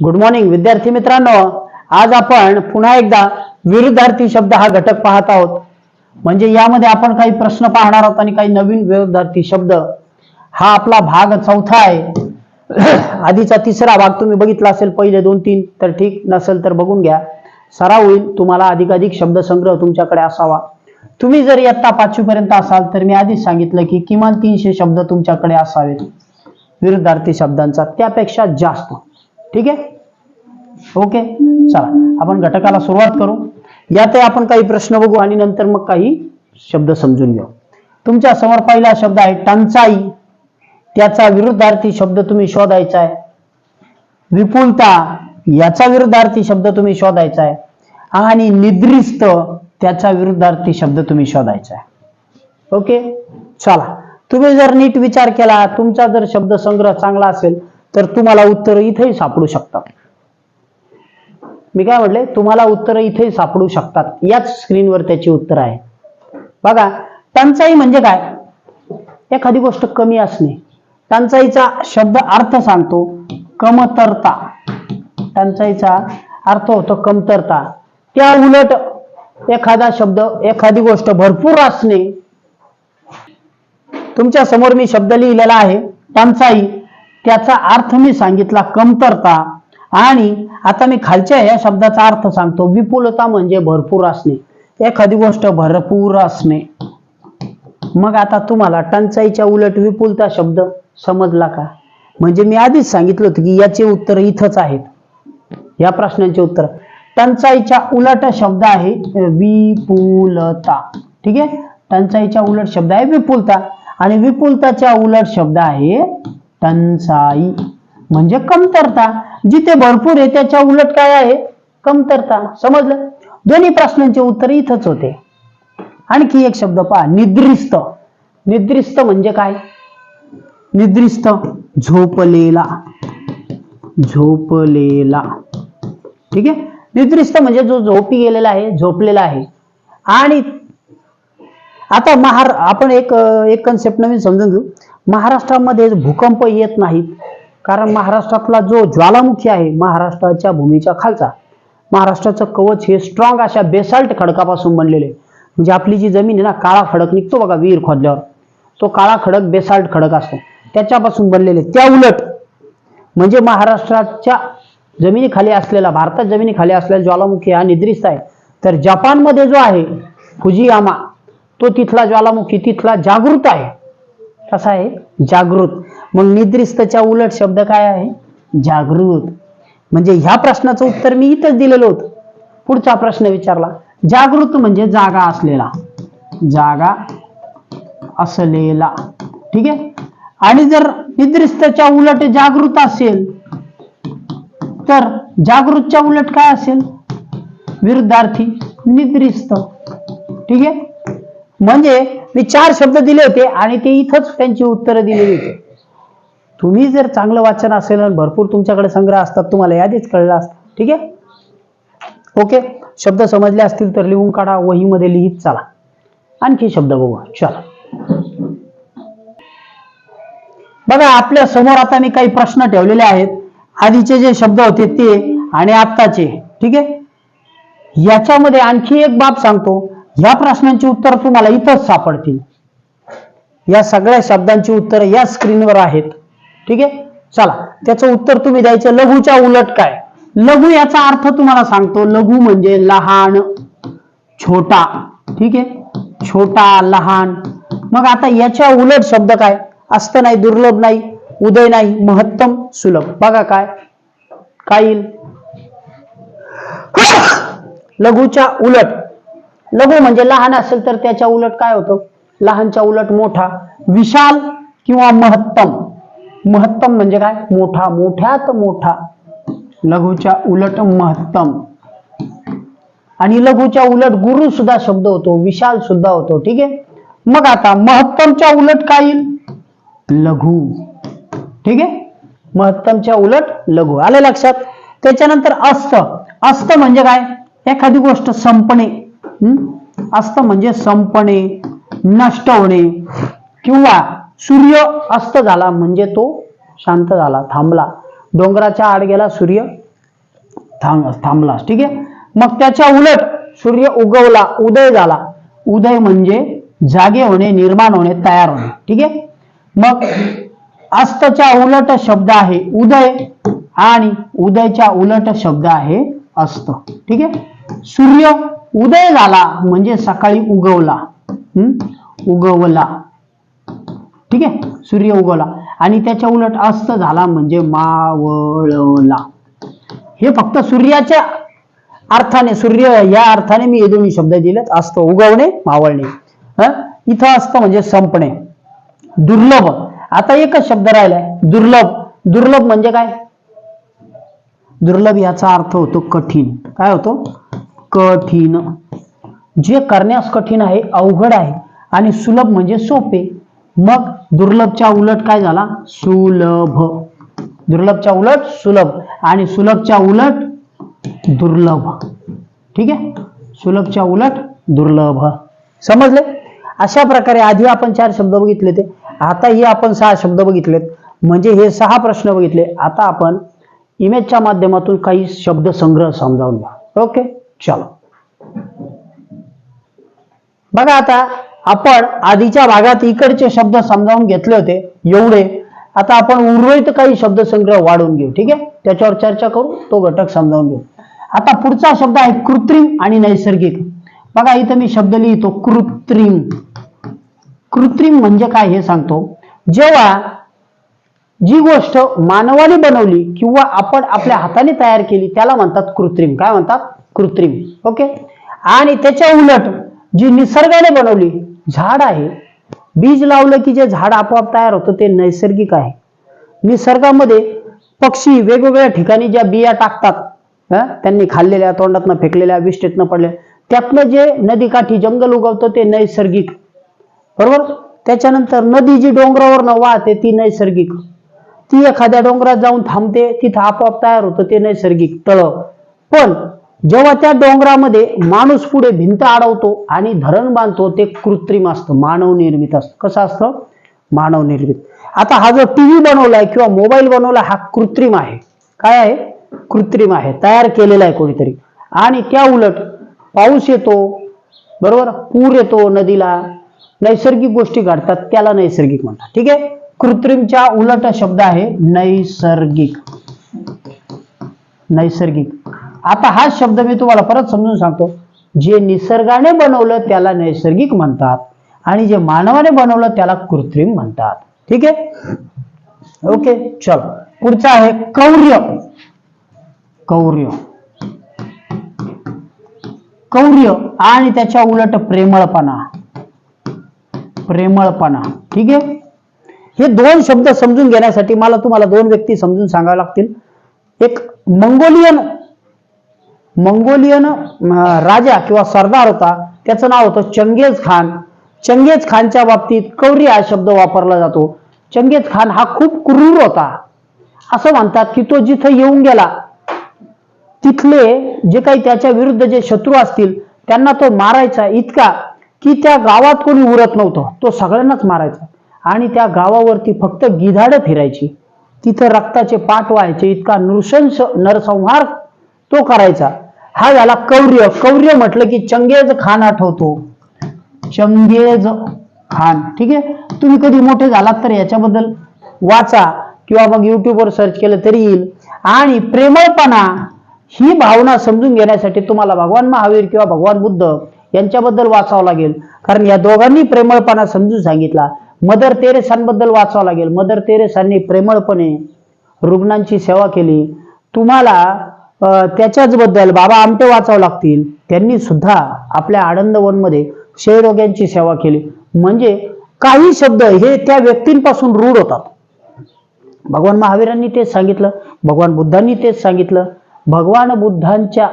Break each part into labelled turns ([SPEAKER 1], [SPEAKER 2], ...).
[SPEAKER 1] Good morning विद्यार्थी मित्रांनो. आज आपण पुन्हा एकदा विरुद्धार्थी शब्द हा घटक पाहत आहोत. म्हणजे यामध्ये आपण काही प्रश्न पाहणार आहोत आणि काही नवीन विरुद्धार्थी शब्द. हा आपला भाग चौथा आहे. आधीचा तिसरा भाग तुम्ही बघितला असेल पहिले दोन तीन तर ठीक नसेल तर बघून घ्या. सराव होईल तुम्हाला अधिकाधिक शब्दसंग्रह तुमच्याकडे असावा. तुम्ही जर इयत्ता पाचवी पर्यंत असाल तर मी आधीच सांगितलं की किमान तीनशे शब्द तुमच्याकडे असावेत. विरुद्धार्थी शब्दांचा त्यापेक्षा जास्त. ठीक आहे? ओके चला आपण घटकाला सुरुवात करू. यातही आपण काही प्रश्न बघू आणि नंतर मग काही शब्द समजून घेऊ. तुमच्यासमोर पहिला शब्द आहे टंचाई. त्याचा विरुद्धार्थी शब्द तुम्ही शोधायचा आहे. विपुलता याचा विरुद्धार्थी शब्द तुम्ही शोधायचा आहे. आणि निद्रिस्त त्याचा विरुद्धार्थी शब्द तुम्ही शोधायचा आहे. ओके चला तुम्ही जर नीट विचार केला तुमचा जर शब्द संग्रह चांगला असेल तर तुम्हाला उत्तर इथेही सापडू शकतात. मी काय म्हटले? तुम्हाला उत्तर इथे सापडू शकतात. याच स्क्रीनवर त्याची उत्तर आहे बघा टंचाई म्हणजे काय? एखादी गोष्ट कमी असणे. टंचाईचा शब्द अर्थ सांगतो कमतरता. टंचाईचा अर्थ होतो कमतरता. त्या उलट एखादा शब्द एखादी गोष्ट भरपूर असणे. तुमच्यासमोर मी शब्द लिहिलेला आहे टंचाई. त्याचा अर्थ मी सांगितला कमतरता. आणि आता मी खालच्या या शब्दाचा अर्थ सांगतो. विपुलता म्हणजे भरपूर असणे. एखादी गोष्ट भरपूर असणे. मग आता तुम्हाला टंचाईच्या उलट विपुलता शब्द समजला का? म्हणजे मी आधीच सांगितलं होतं की याचे उत्तर इथंच आहेत. या प्रश्नांचे उत्तर. टंचाईच्या उलट शब्द आहे विपुलता. ठीक आहे? टंचाईच्या उलट शब्द आहे विपुलता. आणि विपुलताच्या उलट शब्द आहे टंचाई म्हणजे कमतरता. जिथे भरपूर आहे त्याच्या उलट काय आहे? कमतरता. समजलं? दोन्ही प्रश्नांचे उत्तर इथंच होते. आणखी एक शब्द पहा निद्रिस्त. निद्रिस्त म्हणजे काय? निद्रिस्त. झोपलेला. झोपलेला. ठीक आहे? निद्रिस्त म्हणजे जो झोपी गेलेला आहे झोपलेला आहे. आणि आता महार आपण एक एक कन्सेप्ट नवीन समजून घेऊ. महाराष्ट्रामध्ये भूकंप येत नाहीत. कारण महाराष्ट्रातला जो ज्वालामुखी आहे महाराष्ट्राच्या भूमीच्या खालचा महाराष्ट्राचं कवच हे स्ट्रॉंग अशा बेसाल्ट खडकापासून बनलेले म्हणजे आपली जी जमीन आहे ना काळा खडक निघतो बघा विहीर खोदल्यावर. तो काळा खडक बेसाल्ट खडक असतो. त्याच्यापासून बनलेले त्या उलट म्हणजे महाराष्ट्राच्या जमिनीखाली असलेला भारतात जमिनीखाली असलेला ज्वालामुखी हा निद्रिस्त आहे. तर जपानमध्ये जो आहे फुजियामा तो तिथला ज्वालामुखी तिथला जागृत आहे. कसा आहे? जागृत. मग निद्रिस्तच्या उलट शब्द काय आहे? जागृत. म्हणजे ह्या प्रश्नाचं उत्तर मी इथंच दिलेलं होतं. पुढचा प्रश्न विचारला. जागृत म्हणजे जागा असलेला. जागा असलेला. ठीक आहे? आणि जर निद्रिस्तच्या उलट जागृत असेल तर जागृतच्या उलट काय असेल? विरुद्धार्थी निद्रिस्त. ठीक आहे? म्हणजे मी चार शब्द दिले होते आणि ते इथंच त्यांची उत्तरं दिलेली होती. तुम्ही जर चांगलं वाचन असेल आणि भरपूर तुमच्याकडे संग्रह असतात तुम्हाला यादीच कळलं असतं. ठीक आहे? ओके? शब्द समजले असतील तर लिहून काढा वहीमध्ये लिहित चला. आणखी शब्द बघू चला. बघा आपल्यासमोर आता मी काही प्रश्न ठेवलेले आहेत. आधीचे जे शब्द होते ते आणि आत्ताचे. ठीक आहे? याच्यामध्ये आणखी एक बाब सांगतो. या प्रश्नांची उत्तर तुम्हाला इथंच सापडतील. या सगळ्या शब्दांची उत्तर या स्क्रीनवर आहेत. ठीक आहे? चला त्याचं उत्तर तुम्ही द्यायचं. लघुच्या उलट काय? लघु याचा अर्थ तुम्हाला सांगतो लघु म्हणजे लहान छोटा. ठीक आहे? छोटा लहान. मग आता याच्या उलट शब्द काय? अस्त नाही दुर्लभ नाही उदय नाही महत्तम सुलभ. बघा काय? काय येईल? लघुच्या उलट. लघु म्हणजे लहान असेल तर त्याच्या उलट काय होतं? लहानच्या उलट मोठा. विशाल किंवा महत्तम. महत्तम म्हणजे काय? मोठा. मोठ्यात मोठा. लघुच्या उलट महत्तम. आणि लघुच्या उलट गुरु सुद्धा शब्द होतो. विशाल सुद्धा होतो. ठीक आहे? मग आता महत्तमच्या उलट काय येईल? लघु. ठीक आहे? महत्तमच्या उलट लघु. आलं लक्षात? त्याच्यानंतर अस्त. अस्त म्हणजे काय? एखादी गोष्ट संपणे. अस्त म्हणजे संपणे नष्ट होणे किंवा सूर्य अस्त झाला म्हणजे तो शांत झाला थांबला. डोंगराच्या आड गेला सूर्य थांब थांबला. ठीक आहे? मग त्याच्या उलट सूर्य उगवला उदय झाला. उदय म्हणजे जागे होणे निर्माण होणे तयार होणे. ठीक आहे? मग अस्तच्या उलट शब्द आहे उदय आणि उदयच्या उलट शब्द आहे अस्त. ठीक आहे? सूर्य उदय झाला म्हणजे सकाळी उगवला. उगवला. ठीक आहे? सूर्य उगवला. आणि त्याच्या उलट अस्त झाला म्हणजे मावळला. हे फक्त सूर्याच्या अर्थाने सूर्य या अर्थाने मी हे दोन्ही शब्द दिलेत. अस्त उगवणे मावळणे. इथं असतं म्हणजे संपणे. दुर्लभ. आता एकच शब्द राहिलाय दुर्लभ. दुर्लभ म्हणजे काय? दुर्लभ याचा अर्थ होतो कठीण. काय होतो? कठीण. जे करण्यास कठीण आहे अवघड आहे आणि सुलभ म्हणजे सोपे. मग दुर्लभच्या उलट काय झाला? सुलभ. दुर्लभच्या उलट सुलभ आणि सुलभच्या उलट दुर्लभ. ठीक आहे? सुलभच्या उलट दुर्लभ. समजले? अशा प्रकारे आधी आपण चार शब्द बघितले ते. आता हे आपण सहा शब्द बघितलेत. म्हणजे हे सहा प्रश्न बघितले. आता आपण इमेजच्या माध्यमातून काही शब्द संग्रह समजावून घ्या. ओके चलो. बघा आता आपण आधीच्या भागात इकडचे शब्द समजावून घेतले होते एवढे. आता आपण उर्वरित काही शब्द संग्रह वाढवून घेऊ ठीक आहे? त्याच्यावर चर्चा करू तो घटक समजावून घेऊ. आता पुढचा शब्द आहे कृत्रिम आणि नैसर्गिक. बघा इथं मी शब्द लिहितो कृत्रिम. कृत्रिम म्हणजे काय हे सांगतो. जेव्हा जी गोष्ट मानवाने बनवली किंवा आपण आपल्या हाताने तयार केली त्याला म्हणतात कृत्रिम. काय म्हणतात? कृत्रिम ओके? आणि त्याच्या उलट जी निसर्गाने बनवली झाड आहे बीज लावलं की जे झाड आपोआप तयार होतं ते नैसर्गिक आहे. निसर्गामध्ये पक्षी वेगवेगळ्या ठिकाणी ज्या बिया टाकतात त्यांनी खाल्लेल्या तोंडातनं फेकलेल्या विष्टेतनं पडल्या त्यातनं जे नदीकाठी जंगल उगवतं ते नैसर्गिक. बरोबर? त्याच्यानंतर नदी जी डोंगरावरनं वाहते ती नैसर्गिक. ती एखाद्या डोंगरात जाऊन थांबते तिथं आपोआप तयार होतं ते नैसर्गिक तळ. पण जेव्हा त्या डोंगरामध्ये माणूस पुढे भिंत अडवतो आणि धरण बांधतो ते कृत्रिम असतं मानव निर्मित असतं. कसं असतं? मानव निर्मित. आता हा जो टीव्ही बनवलाय किंवा मोबाईल बनवला हा कृत्रिम आहे. काय आहे? कृत्रिम आहे. तयार केलेला आहे कोणीतरी. आणि त्या उलट पाऊस येतो बरोबर? पूर येतो नदीला. नैसर्गिक गोष्टी घडतात त्याला नैसर्गिक म्हणतात. ठीक आहे? कृत्रिमच्या उलट शब्द आहे नैसर्गिक. नैसर्गिक. आता हा शब्द मी तुम्हाला परत समजून सांगतो. जे निसर्गाने बनवलं त्याला नैसर्गिक म्हणतात. आणि जे मानवाने बनवलं त्याला कृत्रिम म्हणतात. ठीक आहे? ओके चल. पुढचं आहे कौर्य. कौर्य. कौर्य आणि त्याच्या उलट प्रेमळपणा. प्रेमळपणा. ठीक आहे? हे दोन शब्द समजून घेण्यासाठी मला तुम्हाला दोन व्यक्ती समजून सांगावे लागतील. एक मंगोलियन मंगोलियन राजा किंवा सरदार होता त्याचं नाव होतं चंगेज खान. चंगेज खानच्या बाबतीत कौरी हा शब्द वापरला जातो. चंगेज खान हा खूप क्रूर होता. असं म्हणतात की तो जिथं येऊन गेला तिथले जे काही त्याच्या विरुद्ध जे शत्रू असतील त्यांना तो मारायचा इतका की त्या गावात कोणी उरत नव्हतं. तो सगळ्यांनाच मारायचा. आणि त्या गावावरती फक्त गिधाडं फिरायची. तिथं रक्ताचे पाठ व्हायचे इतका नृशंस नरसंहार तो करायचा. हा झाला कौर्य. कौर्य म्हटलं की चंगेज खान आठवतो चंगेज खान. ठीक आहे? तुम्ही कधी मोठे झालात तर याच्याबद्दल वाचा किंवा मग युट्यूबवर सर्च केलं तरी येईल. आणि प्रेमळपणा ही भावना समजून घेण्यासाठी तुम्हाला भगवान महावीर किंवा भगवान बुद्ध यांच्याबद्दल वाचावं लागेल. कारण या दोघांनी प्रेमळपणा समजून सांगितला. मदर तेरेसांबद्दल वाचावं लागेल. मदर तेरेसांनी प्रेमळपणे रुग्णांची सेवा केली. तुम्हाला त्याच्याच बद्दल बाबा आमटे वाचावं लागतील. त्यांनी सुद्धा आपल्या आनंदवनमध्ये क्षयरोग्यांची सेवा केली. म्हणजे काही शब्द हे त्या व्यक्तींपासून रूढ होतात. भगवान महावीरांनी तेच सांगितलं भगवान बुद्धांनी तेच सांगितलं भगवान बुद्धांच्या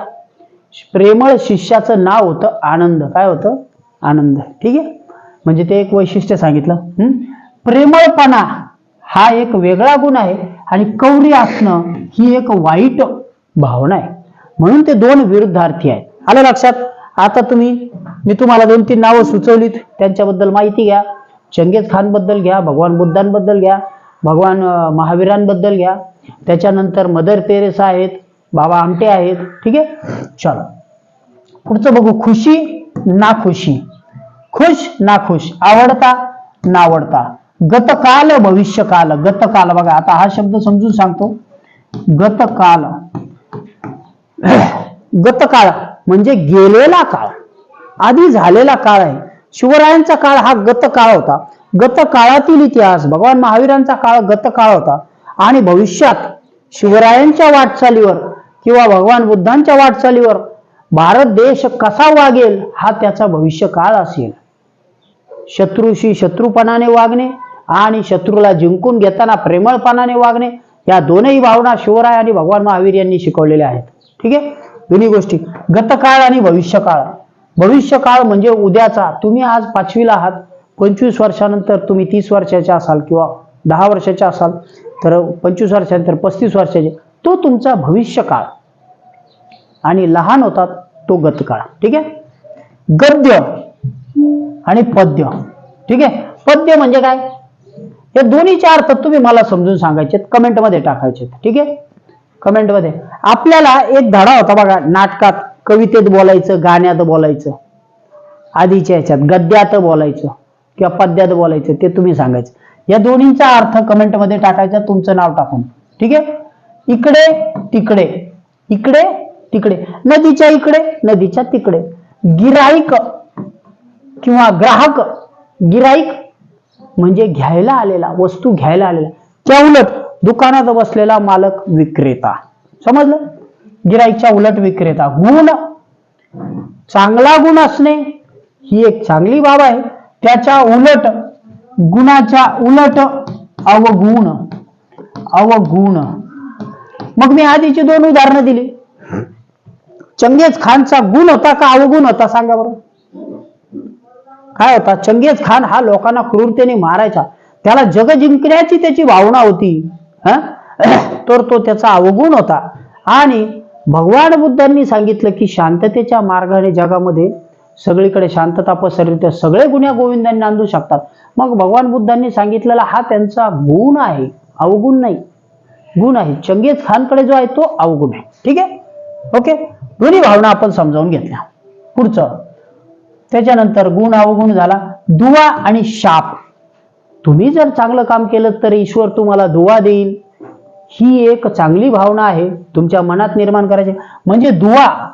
[SPEAKER 1] प्रेमळ शिष्याचं नाव होतं आनंद. काय होतं? आनंद. ठीक आहे? म्हणजे ते एक वैशिष्ट्य सांगितलं. प्रेमळपणा हा एक वेगळा गुण आहे आणि कौरी असणं ही एक वाईट भावना आहे. म्हणून ते दोन विरुद्धार्थी आहेत. आलं लक्षात? आता तुम्ही मी तुम्हाला दोन तीन नावं सुचवलीत. त्यांच्याबद्दल माहिती घ्या. चंगेज खानबद्दल घ्या भगवान बुद्धांबद्दल घ्या भगवान महावीरांबद्दल घ्या. त्याच्यानंतर मदर तेरेसा आहेत बाबा आमटे आहेत. ठीक आहे? चला. पुढचं बघू. खुशी नाखुशी खुश. नाखुश आवडता नावडता गतकाल भविष्यकाल. गतकाल. बघा आता हा शब्द समजून सांगतो. गतकाल. गतकाळ म्हणजे गेलेला काळ. आधी झालेला काळ आहे. शिवरायांचा काळ हा गतकाळ होता. गतकाळातील इतिहास भगवान महावीरांचा काळ गतकाळ होता. आणि भविष्यात शिवरायांच्या वाटचालीवर किंवा भगवान बुद्धांच्या वाटचालीवर भारत देश कसा वागेल हा त्याचा भविष्य काळ असेल. शत्रूशी शत्रुपणाने वागणे आणि शत्रूला जिंकून घेताना प्रेमळपणाने वागणे या दोनही भावना शिवराय आणि भगवान महावीर यांनी शिकवलेल्या आहेत. ठीक आहे? दोन्ही गोष्टी. गतकाळ आणि भविष्यकाळ. भविष्यकाळ म्हणजे उद्याचा. तुम्ही आज पाचवीला आहात. पंचवीस वर्षानंतर तुम्ही तीस वर्षाचे असाल किंवा दहा वर्षाचे असाल तर पंचवीस वर्षानंतर पस्तीस वर्षाचे. तो तुमचा भविष्यकाळ. आणि लहान होतात तो गतकाळ. ठीक आहे? गद्य आणि पद्य. ठीक आहे? पद्य म्हणजे काय? या दोन्हीचे अर्थ तुम्ही मला समजून सांगायचे कमेंटमध्ये टाकायचे ठीक आहे? कमेंटमध्ये. आपल्याला एक धडा होता बघा नाटकात कवितेत बोलायचं गाण्यात बोलायचं. आधीच्या ह्याच्यात गद्यात बोलायचं किंवा पद्यात बोलायचं ते तुम्ही सांगायचं. या दोन्हीचा अर्थ कमेंटमध्ये टाकायचा तुमचं नाव टाकून. ठीक आहे? इकडे तिकडे. इकडे तिकडे. नदीच्या इकडे नदीच्या तिकडे. गिराईक किंवा ग्राहक गिराईक म्हणजे घ्यायला आलेला वस्तू घ्यायला आलेला. त्या उलट दुकानात बसलेला मालक विक्रेता. समजलं? गिराईकच्या उलट विक्रेता. गुण. चांगला गुण असणे ही एक चांगली बाब आहे. त्याच्या उलट गुणाच्या उलट अवगुण. अवगुण. मग मी आधीची दोन उदाहरणं दिली. चंगेज खानचा गुण होता का अवगुण होता? सांगा बरं. काय होता? चंगेज खान हा लोकांना क्रूरतेने मारायचा. त्याला जग जिंकण्याची त्याची भावना होती. हा? तर तो त्याचा अवगुण होता. आणि भगवान बुद्धांनी सांगितलं की शांततेच्या मार्गाने जगामध्ये सगळीकडे शांतता पसरली तर सगळे गुन्ह्या गोविंदांनी नांदू शकतात. मग भगवान बुद्धांनी सांगितलेला हा त्यांचा गुण आहे. अवगुण नाही. गुण आहे. चंगेज खानकडे जो आहे तो अवगुण आहे. ठीक आहे? ओके? दोन्ही भावना आपण समजावून घेतल्या. पुढचं. त्याच्यानंतर गुण अवगुण झाला. दुवा आणि शाप. तुम्ही जर चांगलं काम केलं तर ईश्वर तुम्हाला दुवा देईल. ही एक चांगली भावना आहे तुमच्या मनात निर्माण करायची. म्हणजे दुवा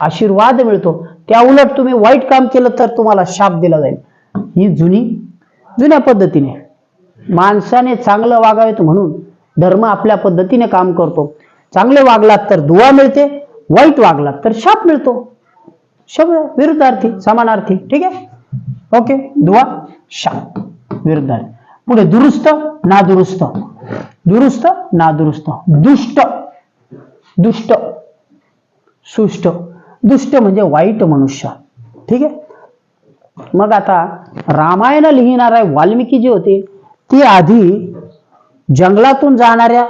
[SPEAKER 1] आशीर्वाद मिळतो. त्या उलट तुम्ही वाईट काम केलं तर तुम्हाला शाप दिला जाईल. ही जुनी जुन्या पद्धतीने. माणसाने चांगलं वागावेत म्हणून धर्म आपल्या पद्धतीने काम करतो. चांगले वागलात तर दुवा मिळते वाईट वागलात तर शाप मिळतो. शब्द विरुद्धार्थी समानार्थी. ठीक आहे? ओके? दुवा शाप. विरुद्धार्थी पुढे दुरुस्त नादुरुस्त. दुरुस्त नादुरुस्त. दुष्ट. दुष्ट. सुष्ट. दुष्ट म्हणजे वाईट मनुष्य. ठीक आहे? मग आता रामायण लिहिणारे वाल्मिकी जे होते ते आधी जंगलातून जाणाऱ्या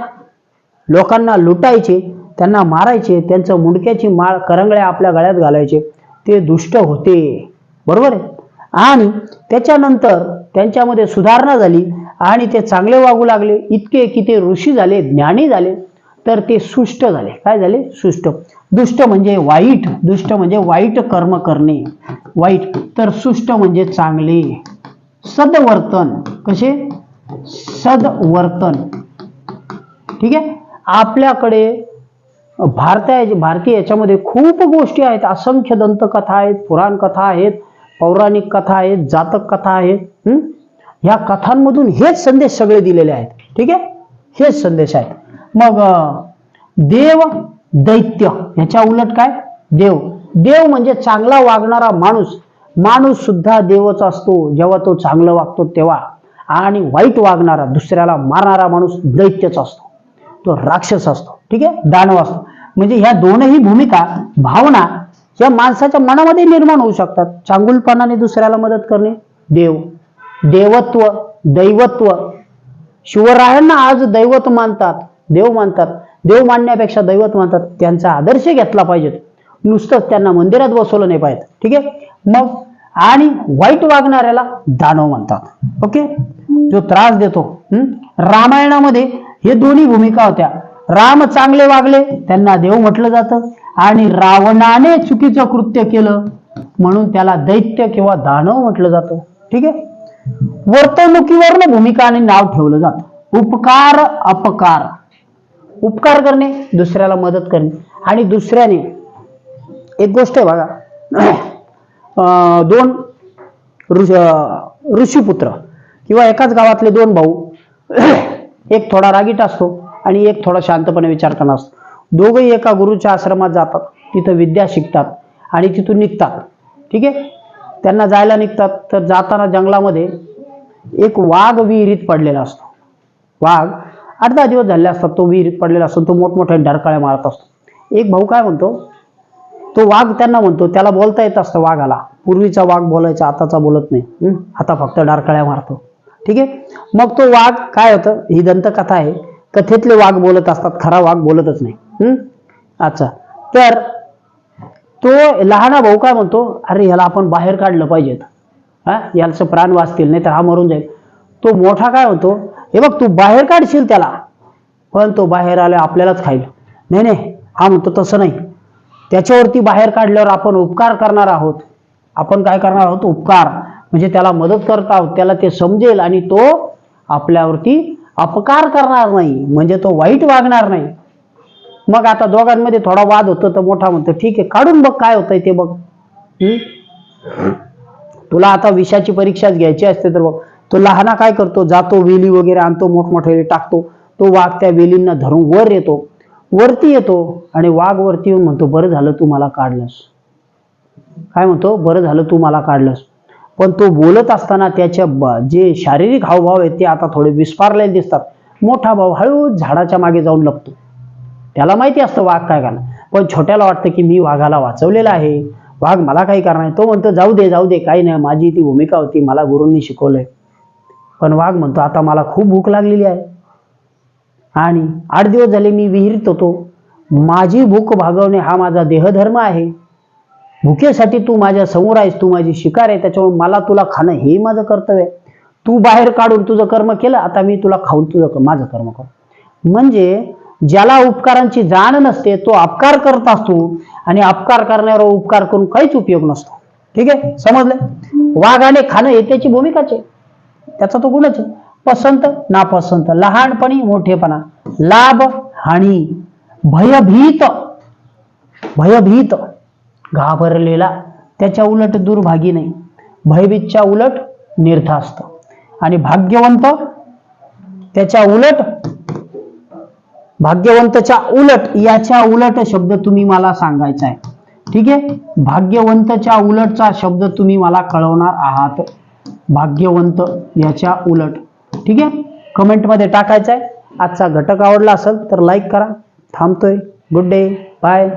[SPEAKER 1] लोकांना लुटायचे त्यांना मारायचे त्यांचं मुंडक्याची माळ करंगळ्या आपल्या गळ्यात घालायचे. ते दुष्ट होते. बरोबर आहे? आणि त्याच्यानंतर त्यांच्यामध्ये सुधारणा झाली आणि ते चांगले वागू लागले. इतके की ते ऋषी झाले ज्ञानी झाले. तर ते सुष्ट झाले. काय झाले? सुष्ट. दुष्ट म्हणजे वाईट. दुष्ट म्हणजे वाईट कर्म करणे. वाईट. तर सुष्ट म्हणजे चांगले. सदवर्तन. कसे? सदवर्तन. ठीक आहे? आपल्याकडे भारतीय भारतीय याच्यामध्ये खूप गोष्टी आहेत. असंख्य दंतकथा आहेत पुराणकथा आहेत. पौराणिक कथा आहेत जातक कथा आहेत ह्या कथांमधून हेच संदेश सगळे दिलेले आहेत. ठीक आहे? हेच संदेश आहेत. मग देव दैत्य ह्याच्या उलट काय? देव. देव म्हणजे चांगला वागणारा माणूस. माणूस सुद्धा देवच असतो. जेव्हा तो चांगलं वागतो तेव्हा. आणि वाईट वागणारा दुसऱ्याला मारणारा माणूस दैत्यच असतो. तो राक्षस असतो. ठीक आहे? दानव असतो. म्हणजे ह्या दोनही भूमिका भावना या माणसाच्या मनामध्ये निर्माण होऊ शकतात. चांगुलपणाने दुसऱ्याला मदत करणे देव. देवत्व दैवत्व. शिवरायांना आज दैवत मानतात देव मानतात. देव मानण्यापेक्षा दैवत मानतात. त्यांचा आदर्श घेतला पाहिजे. नुसतंच त्यांना मंदिरात बसवलं नाही पाहिजे. ठीक आहे? मग आणि वाईट वागणाऱ्याला दानव म्हणतात. ओके? जो त्रास देतो. रामायणामध्ये हे दोन्ही भूमिका होत्या. राम चांगले वागले त्यांना देव म्हटलं जातं. आणि रावणाने चुकीचं कृत्य केलं म्हणून त्याला दैत्य किंवा दानव म्हटलं जातं. ठीक आहे? वर्तणुकीवरनं भूमिका आणि नाव ठेवलं जातं. उपकार अपकार. उपकार करणे दुसऱ्याला मदत करणे. आणि दुसऱ्याने एक गोष्ट आहे बघा. अं, दोन ऋष ऋषीपुत्र किंवा एकाच गावातले दोन भाऊ एक थोडा रागीट असतो आणि एक थोडा शांतपणे विचारताना असतो. दोघंही एका गुरुच्या आश्रमात जातात. तिथं विद्या शिकतात आणि तिथून निघतात. ठीक आहे? त्यांना जायला निघतात. तर जाताना जंगलामध्ये एक वाघ विहिरीत पडलेला असतो. वाघ आठ दहा दिवस झाले असतात तो विहिरीत पडलेला असतो. तो मोठमोठ्या डरकाळ्या मारत असतो. एक भाऊ काय म्हणतो? तो वाघ त्यांना म्हणतो त्याला बोलता येत असतं वाघाला. पूर्वीचा वाघ बोलायचा आताचा बोलत नाही. आता फक्त डारकाळ्या मारतो. ठीक आहे? मग तो वाघ काय होतं? ही दंतकथा आहे. कथेतले वाघ बोलत असतात. खरा वाघ बोलतच नाही. हम्म अच्छा. तर तो लहाना भाऊ काय म्हणतो अरे याला आपण बाहेर काढलं पाहिजेत हा? याचं प्राण वाचतील नाही तर हा मरून जाईल. तो मोठा काय म्हणतो हे बघ तू बाहेर काढशील त्याला. पण तो बाहेर आला आपल्यालाच खाईल. नाही नाही. हा म्हणतो तसं नाही. त्याच्यावरती बाहेर काढल्यावर आपण उपकार करणार आहोत. आपण काय करणार आहोत? उपकार. म्हणजे त्याला मदत करत आहोत त्याला ते समजेल आणि तो आपल्यावरती अपकार करणार नाही. म्हणजे तो वाईट वागणार नाही. मग आता दोघांमध्ये थोडा वाद होतो तर मोठा म्हणतो ठीक आहे काढून बघ काय होतंय ते बघ. हम्म? तुला आता विषयाची परीक्षाच घ्यायची असते तर बघ. तो लहाना काय करतो? जातो वेली वगैरे आणतो मोठमोठे टाकतो. तो वाघ त्या वेलींना धरून वर येतो. वरती येतो आणि वाघ वरती येऊन म्हणतो बरं झालं तू मला काढलंस. काय म्हणतो? बरं झालं तू मला काढलंस. पण तो बोलत असताना त्याच्या जे शारीरिक हावभाव आहेत ते आता थोडे विस्पारलेले दिसतात. मोठा भाऊ हळूहळू झाडाच्या मागे जाऊन लपतो. त्याला माहिती असतं वाघ काय करणार. पण छोट्याला वाटतं की मी वाघाला वाचवलेला आहे. वाघ मला काही करणार नाही. तो म्हणतो जाऊ दे जाऊ दे काही नाही. माझी ती भूमिका होती. मला गुरूंनी शिकवलंय. पण वाघ म्हणतो आता मला खूप भूक लागलेली आहे. आणि आठ दिवस झाले मी विहिरीत होतो. माझी भूक भागवणे हा माझा देहधर्म आहे. भुकेसाठी तू माझ्यासमोर आहेस. तू माझी शिकार आहे. त्याच्यामुळे मला तुला खाणं हे माझं कर्तव्य आहे. तू बाहेर काढून तुझं कर्म केलं. आता मी तुला खाऊन तुझं माझं कर्म कर. म्हणजे ज्याला उपकारांची जाण नसते तो अपकार करत असतो आणि अपकार करण्यावर उपकार करून काहीच उपयोग नसतो. ठीक आहे? समजलं? वाघाने खाणं हे त्याची भूमिकाच आहे. त्याचा तो गुणच आहे. पसंत नापसंत लहानपणी मोठेपणा. लाभ हानी. भयभीत. भयभीत. घाबरलेला. त्याच्या उलट दुर्भागी नाही. भयभीतच्या उलट निर्धास्त आणि भाग्यवंत त्याच्या उलट भाग्यवंतच्या उलट याच्या उलट शब्द तुम्ही मला सांगायचा आहे ठीक आहे? भाग्यवंतच्या उलटचा शब्द तुम्ही मला कळवणार आहात. भाग्यवंत याच्या उलट. ठीक आहे? कमेंटमध्ये टाकायचा आहे आजचा घटक आवडला असेल तर लाईक करा. थांबतोय. Good day bye